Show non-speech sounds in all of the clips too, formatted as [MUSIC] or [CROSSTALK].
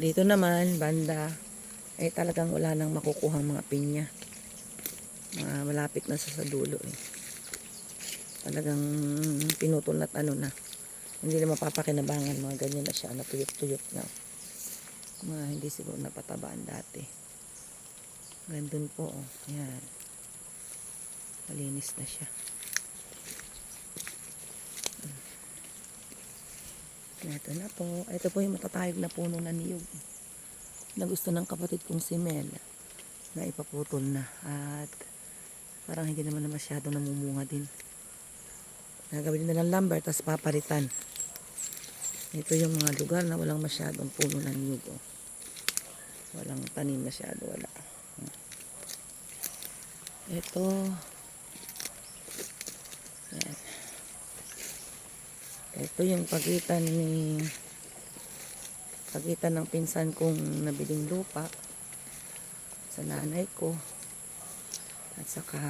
Dito naman, banda, eh talagang wala nang makukuha mga pinya. Mga malapit na sa, sa dulo eh. Talagang pinutol at ano na. Hindi na mapapakinabangan mga ganyan na siya, natuyot-tuyot na. Mga hindi siguro napatabaan dati. Gandun po, oh. Yan. Malinis na siya. Ito na po. Ito po yung matatayog na puno na niyog. Na gusto ng kapatid kong si Mel na ipaputol na. At parang hindi naman na masyado namumunga din. Nagawin na ng lumber, tapos papalitan. Ito yung mga lugar na walang masyadong puno ng niyog. Oh. Walang tanim masyado, wala. Ito. Yan. Ito yung pagitan ni pagitan ng pinsan kong nabiling lupa sa nanay ko. At saka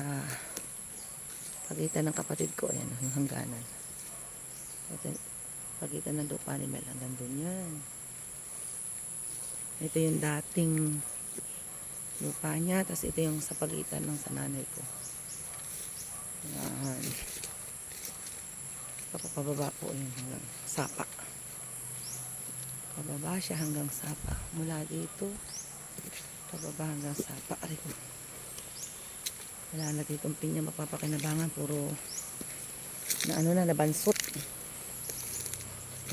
pagitan ng kapatid ko ayan ang hangganan. Ito, pagitan ng lupa ni Mel hanggang dun yan. Ito yung dating lupa niya tapos ito yung sa pagitan ng sa nanay ko. Yan papababa po yun hanggang sapa. Pababa siya hanggang sapa. Mula dito pababa hanggang sapa. Aray ko. wala na ditong pinya mapapakinabangan. Puro na ano na nabansot.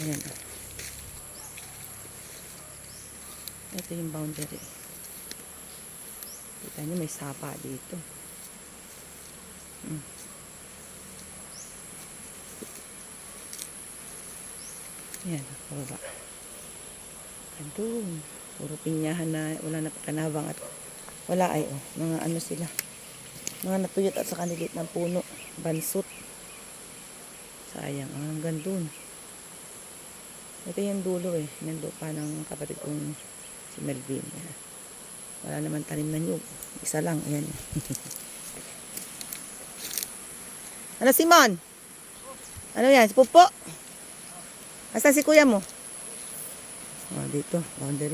Ayan. Ito yung boundary. Kita nyo may sapa dito. Mm. Yan, pababa. Andun. Puro pinyahan na wala na kanabang at wala ay oh, mga ano sila. Mga natuyot at sa kanilit ng puno. Bansot. Sayang. Ah, hanggang dun. Ito yung dulo eh. Yung lupa ng kapatid kong si Melvin. Wala naman tanim na nyug. Isa lang. Ayan. [LAUGHS] ano Simon? Ano yan? Si Pupo? Asan si kuya mo? Oh, dito, boundary.